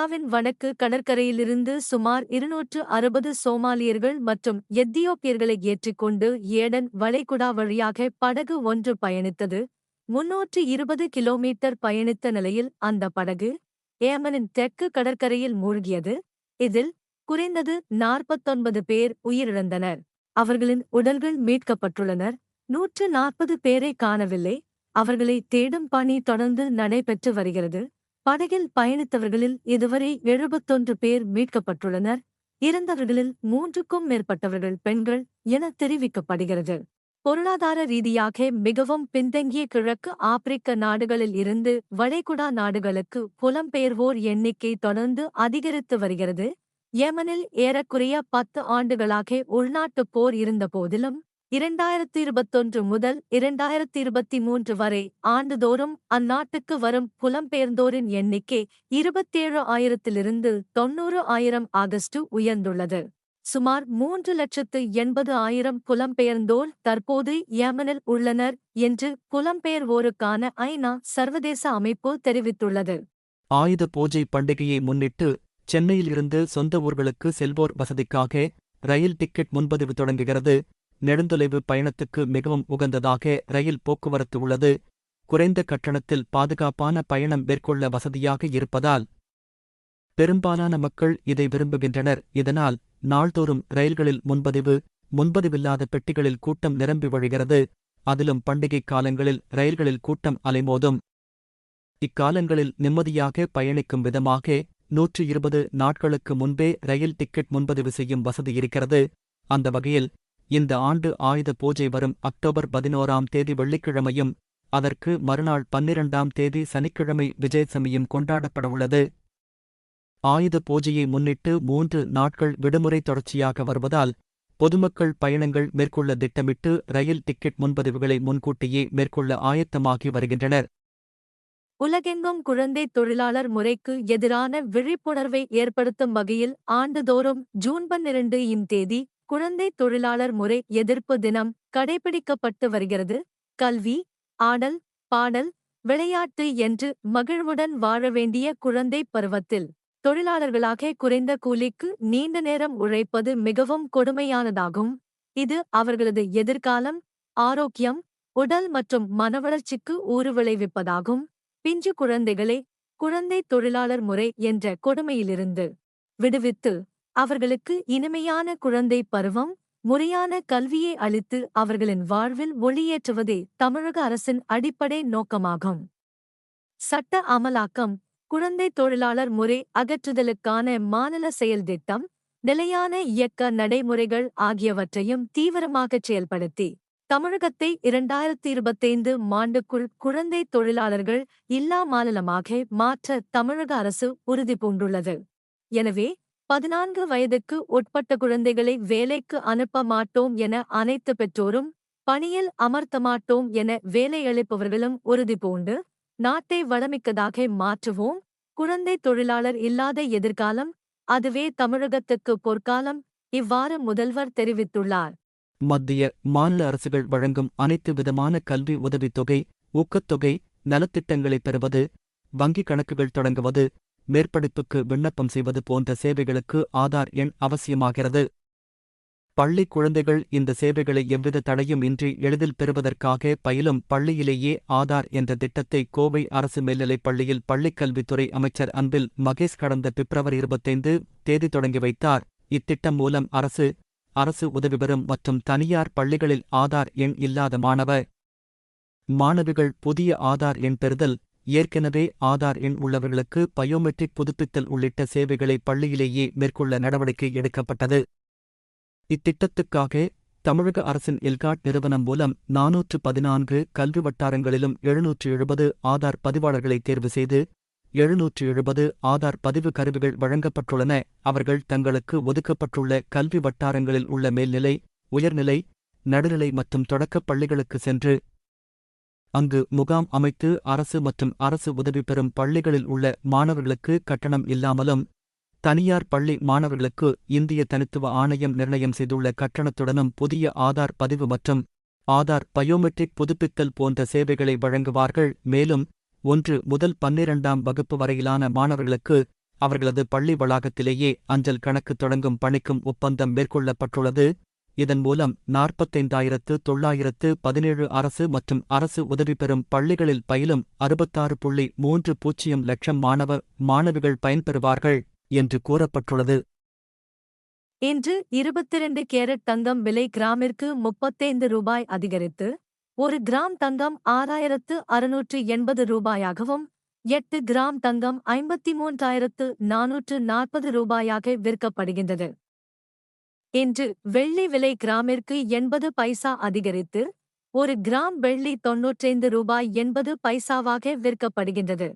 கென்யாவின் வடக்கு கடற்கரையிலிருந்து சுமார் இருநூற்று அறுபது சோமாலியர்கள் மற்றும் எத்தியோப்பியர்களை ஏற்றிக்கொண்டு ஏடன் வளைகுடா வழியாக படகு ஒன்று பயணித்தது. முன்னூற்று இருபது கிலோமீட்டர் பயணித்த நிலையில் அந்த படகு ஏமனின் தெற்கு கடற்கரையில் மூழ்கியது. இதில் குறைந்தது நாற்பத்தொன்பது பேர் உயிரிழந்தனர். அவர்களின் உடல்கள் மீட்கப்பட்டுள்ளனர். நூற்று நாற்பது பேரை காணவில்லை. அவர்களை தேடும் பணி தொடர்ந்து நடைபெற்று வருகிறது. படகில் பயணித்தவர்களில் இதுவரை எழுபத்தொன்று பேர் மீட்கப்பட்டுள்ளனர். இறந்தவர்களில் மூன்றுக்கும் மேற்பட்டவர்கள் பெண்கள் என தெரிவிக்கப்படுகிறது. பொருளாதார ரீதியாக மிகவும் பின்தங்கிய கிழக்கு ஆப்பிரிக்க நாடுகளில் இருந்து வளைகுடா நாடுகளுக்கு புலம்பெயர்வோர் எண்ணிக்கை தொடர்ந்து அதிகரித்து வருகிறது. ஏமனில் ஏறக்குறைய பத்து ஆண்டுகளாக உள்நாட்டுப் போர் இருந்தபோதிலும் இரண்டாயிரத்தி இருபத்தொன்று முதல் இரண்டாயிரத்தி இருபத்தி மூன்று வரை ஆண்டுதோறும் அந்நாட்டுக்கு வரும் புலம்பெயர்ந்தோரின் எண்ணிக்கை இருபத்தேழு ஆயிரத்திலிருந்து தொன்னூறு ஆயிரம் ஆகஸ்டு உயர்ந்துள்ளது. சுமார் மூன்று லட்சத்து எண்பது ஆயிரம் புலம்பெயர்ந்தோர் தற்போது யேமனில் உள்ளனர் என்று புலம்பெயர்வோருக்கான ஐநா சர்வதேச அமைப்பு தெரிவித்துள்ளது. ஆயுத பூஜை பண்டிகையை முன்னிட்டு சென்னையிலிருந்து சொந்த ஊர்களுக்கு செல்வோர் வசதிக்காக ரயில் டிக்கெட் முன்பதிவு தொடங்குகிறது. நெடுந்தொலைவு பயணத்துக்கு மிகவும் உகந்ததாக ரயில் போக்குவரத்து உள்ளது. குறைந்த கட்டணத்தில் பாதுகாப்பான பயணம் மேற்கொள்ள வசதியாக இருப்பதால் பெரும்பாலான மக்கள் இதை விரும்புகின்றனர். இதனால் நாள்தோறும் ரயில்களில் முன்பதிவு முன்பதிவில்லாத பெட்டிகளில் கூட்டம் நிரம்பி வழிகிறது. அதிலும் பண்டிகைக் காலங்களில் ரயில்களில் கூட்டம் அலைமோதும். இக்காலங்களில் நிம்மதியாக பயணிக்கும் விதமாக நூற்று இருபது நாட்களுக்கு முன்பே ரயில் டிக்கெட் முன்பதிவு செய்யும் வசதி இருக்கிறது. அந்த வகையில் இந்த ஆண்டு ஆயுத பூஜை வரும் அக்டோபர் பதினோராம் தேதி வெள்ளிக்கிழமையும் அதற்கு மறுநாள் பன்னிரண்டாம் தேதி சனிக்கிழமை விஜயசமியும் கொண்டாடப்படவுள்ளது ஆயுத பூஜையை முன்னிட்டு மூன்று நாட்கள் விடுமுறை தொடர்ச்சியாக வருவதால் பொதுமக்கள் பயணங்கள் மேற்கொள்ள திட்டமிட்டு ரயில் டிக்கெட் முன்பதிவுகளை முன்கூட்டியே மேற்கொள்ள ஆயத்தமாகி வருகின்றனர். உலகெங்கும் குழந்தை தொழிலாளர் முறைக்கு எதிரான விழிப்புணர்வை ஏற்படுத்தும் வகையில் ஆண்டுதோறும் ஜூன் பன்னிரண்டு இம் தேதி குழந்தை தொழிலாளர் முறை எதிர்ப்பு தினம் கடைபிடிக்கப்பட்டு வருகிறது. கல்வி ஆடல் பாடல் விளையாட்டு என்று மகிழ்வுடன் வாழ வேண்டிய குழந்தை பருவத்தில் தொழிலாளர்களாக குறைந்த கூலிக்கு நீண்ட நேரம் உழைப்பது மிகவும் கொடுமையானதாகும். இது அவர்களது எதிர்காலம் ஆரோக்கியம் உடல் மற்றும் மனவளர்ச்சிக்கு ஊறு விளைவிப்பதாகும். பிஞ்சு குழந்தைகளே குழந்தை தொழிலாளர் முறை என்ற கொடுமையிலிருந்து விடுவித்து அவர்களுக்கு இனிமையான குழந்தை பருவம் முறையான கல்வியை அளித்து அவர்களின் வாழ்வில் ஒளியேற்றுவதே தமிழக அரசின் அடிப்படை நோக்கமாகும். சட்ட அமலாக்கம் குழந்தை தொழிலாளர் முறை அகற்றுதலுக்கான மாநில செயல் திட்டம் நிலையான இயக்க நடைமுறைகள் ஆகியவற்றையும் தீவிரமாகச் செயல்படுத்தி தமிழகத்தை இரண்டாயிரத்தி இருபத்தைந்து ஆண்டுக்குள் குழந்தை தொழிலாளர்கள் இல்லா மாநிலமாக மாற்ற தமிழக அரசு உறுதி பூண்டுள்ளது எனவே பதினான்கு வயதுக்கு உட்பட்ட குழந்தைகளை வேலைக்கு அனுப்ப மாட்டோம் என அனைத்து பெற்றோரும் பணியில் அமர்த்த மாட்டோம் என வேலையளிப்பவர்களும் உறுதி பூண்டு நாட்டை வளமிக்கதாக மாற்றுவோம் குழந்தை தொழிலாளர் இல்லாத எதிர்காலம் அதுவே தமிழகத்துக்கு பொற்காலம் இவ்வாறு முதல்வர் தெரிவித்துள்ளார். மத்திய மாநில அரசுகள் வழங்கும் அனைத்து விதமான கல்வி உதவித்தொகை ஊக்கத்தொகை நலத்திட்டங்களைப் பெறுவது வங்கிக் கணக்குகள் தொடங்குவது மேற்படிப்புக்கு விண்ணப்பம் செய்வது போன்ற சேவைகளுக்கு ஆதார் எண் அவசியமாகிறது. பள்ளி குழந்தைகள் இந்த சேவைகளை எவ்வித தடையும் இன்றி எளிதில் பெறுவதற்காக பயிலும் பள்ளியிலேயே ஆதார் என்ற திட்டத்தை கோவை அரசு மேல்நிலைப் பள்ளியில் பள்ளிக்கல்வித்துறை அமைச்சர் அன்பில் மகேஷ் கடந்த பிப்ரவரி இருபத்தைந்து தேதி தொடங்கி வைத்தார். இத்திட்டம் மூலம் அரசு அரசு உதவி பெறும் மற்றும் தனியார் பள்ளிகளில் ஆதார் எண் இல்லாத மாணவ மாணவிகள் புதிய ஆதார் எண் பெறுதல் ஏற்கனவே ஆதார் எண் உள்ளவர்களுக்கு பயோமெட்ரிக் புதுப்பித்தல் உள்ளிட்ட சேவைகளை பள்ளியிலேயே மேற்கொள்ள நடவடிக்கை எடுக்கப்பட்டது. இத்திட்டத்துக்காக தமிழக அரசின் எல்காட் நிறுவனம் மூலம் நாநூற்று பதினான்கு கல்வி வட்டாரங்களிலும் எழுநூற்று எழுபது ஆதார் பதிவாளர்களை தேர்வு செய்து எழுநூற்று எழுபது ஆதார் பதிவு கருவிகள் வழங்கப்பட்டுள்ளன. அவர்கள் தங்களுக்கு ஒதுக்கப்பட்டுள்ள கல்வி வட்டாரங்களில் உள்ள மேல்நிலை உயர்நிலை நடுநிலை மற்றும் தொடக்கப் பள்ளிகளுக்கு சென்று அங்கு முகாம் அமைத்து அரசு மற்றும் அரசு உதவி பெறும் பள்ளிகளில் உள்ள மாணவர்களுக்கு கட்டணம் இல்லாமலும் தனியார் பள்ளி மாணவர்களுக்கு இந்திய தனித்துவ ஆணையம் நிர்ணயம் செய்துள்ள கட்டணத்துடனும் புதிய ஆதார் பதிவு மற்றும் ஆதார் பயோமெட்ரிக் புதுப்பித்தல் போன்ற சேவைகளை வழங்குவார்கள். மேலும் ஒன்று முதல் பன்னிரண்டாம் வகுப்பு வரையிலான மாணவர்களுக்கு அவர்களது பள்ளி வளாகத்திலேயே அஞ்சல் கணக்கு தொடங்கும் பணிக்கும் ஒப்பந்தம் மேற்கொள்ளப்பட்டுள்ளது. இதன் மூலம் நாற்பத்தைந்தாயிரத்து தொள்ளாயிரத்து பதினேழு அரசு மற்றும் அரசு உதவி பெறும் பள்ளிகளில் பயிலும் அறுபத்தாறு புள்ளி மூன்று பூஜ்ஜியம் லட்சம் மாணவ மாணவிகள் பயன்பெறுவார்கள் என்று கூறப்பட்டுள்ளது. இன்று இருபத்திரண்டு கேரட் தங்கம் விலை கிராமிற்கு முப்பத்தைந்து ரூபாய் அதிகரித்து ஒரு கிராம் தங்கம் ஆறாயிரத்து அறுநூற்று எண்பது ரூபாயாகவும் எட்டு கிராம் தங்கம் ஐம்பத்தி மூன்றாயிரத்து நானூற்று நாற்பது ரூபாயாக விற்கப்படுகின்றது. இன்று வெள்ளி விலை கிராமிற்கு எண்பது பைசா அதிகரித்து ஒரு கிராம் வெள்ளி தொன்னூற்றைந்து ரூபாய் எண்பது பைசாவாக விற்கப்படுகின்றது.